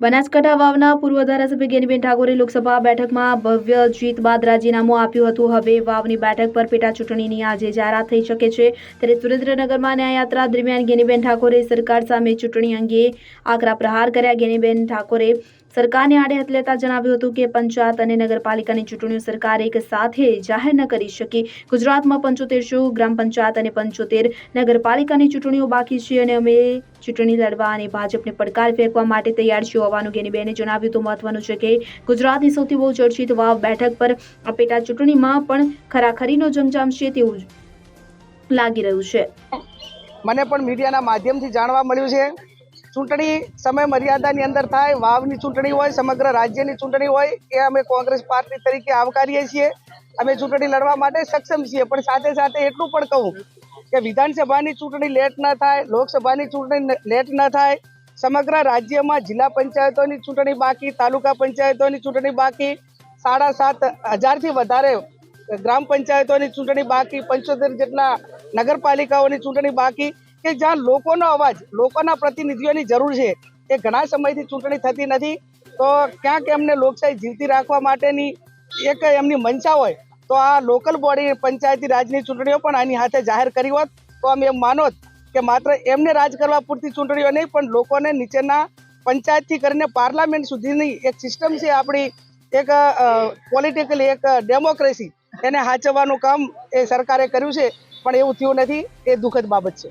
બનાસકાંઠા વાવના પૂર્વ ધારાસભ્ય ગેનીબેન ઠાકોરે લોકસભા બેઠકમાં ભવ્ય જીત બાદ રાજીનામું આપ્યું હતું. હવે વાવની બેઠક પર પેટા ચૂંટણીની આજે જાહેરાત થઈ શકે છે. ત્યારે સુરેન્દ્રનગરમાં ન્યાયયાત્રા દરમિયાન ગેનીબેન ઠાકોરે સરકાર સામે ચૂંટણી અંગે આકરા પ્રહાર કર્યા. ગેનીબેન ઠાકોરે સરકારને આડે લેતા જણાવ્યું હતું કે પંચાયત અને નગરપાલિકાની ચૂંટણીઓ સરકાર એક સાથે જાહેર ન કરી શકી. ગુજરાતમાં પંચોતેરસો ગ્રામ પંચાયત અને પંચોતેર નગરપાલિકાની ચૂંટણીઓ બાકી છે અને અમે ચૂંટણી લડવા અને ભાજપને પડકાર ફેંકવા માટે તૈયાર છીએ હોવાનું ગેનીબેને જણાવ્યું તો મહત્વનું છે કે ગુજરાતની સૌથી બહુ ચર્ચિત વાવ બેઠક પર આ પેટા ચૂંટણીમાં પણ ખરાખરીનો જમજામ છે તેવું લાગી રહ્યું છે. મને પણ મીડિયાના માધ્યમથી જાણવા મળ્યું છે. ચૂંટણી સમય મર્યાદાની અંદર થાય, વાવની ચૂંટણી હોય, સમગ્ર રાજ્યની ચૂંટણી હોય, એ અમે કોંગ્રેસ પાર્ટી તરીકે આવકારીએ છીએ. અમે ચૂંટણી લડવા માટે સક્ષમ છીએ, પણ સાથે સાથે એટલું પણ કહું કે વિધાનસભાની ચૂંટણી લેટ ન થાય, લોકસભાની ચૂંટણી લેટ ન થાય, સમગ્ર રાજ્યમાં જિલ્લા પંચાયતોની ચૂંટણી બાકી, તાલુકા પંચાયતોની ચૂંટણી બાકી, સાડા સાત હજારથી વધારે ગ્રામ પંચાયતોની ચૂંટણી બાકી, પંચોતેર જેટલા નગરપાલિકાઓની ચૂંટણી બાકી કે જ્યાં લોકોનો અવાજ, લોકોના પ્રતિનિધિઓની જરૂર છે, એ ઘણા સમયથી ચૂંટણી થતી નથી, તો ક્યાંક એમને લોકશાહી જીવતી રાખવા માટેની એક એમની મંશા હોય, તો આ લોકલ બોડી પંચાયતી રાજની ચૂંટણીઓ પણ આની હાથે જાહેર કરી હોત, તો અમે એમ માનોત કે માત્ર એમને રાજ કરવા પૂરતી ચૂંટણીઓ નહીં, પણ લોકોને નીચેના પંચાયતથી કરીને પાર્લામેન્ટ સુધીની એક સિસ્ટમ છે આપણી, એક પોલિટિકલી એક ડેમોક્રેસી, એને હાચવવાનું કામ એ સરકારે કર્યું છે, પણ એવું થયું નથી, એ દુઃખદ બાબત છે.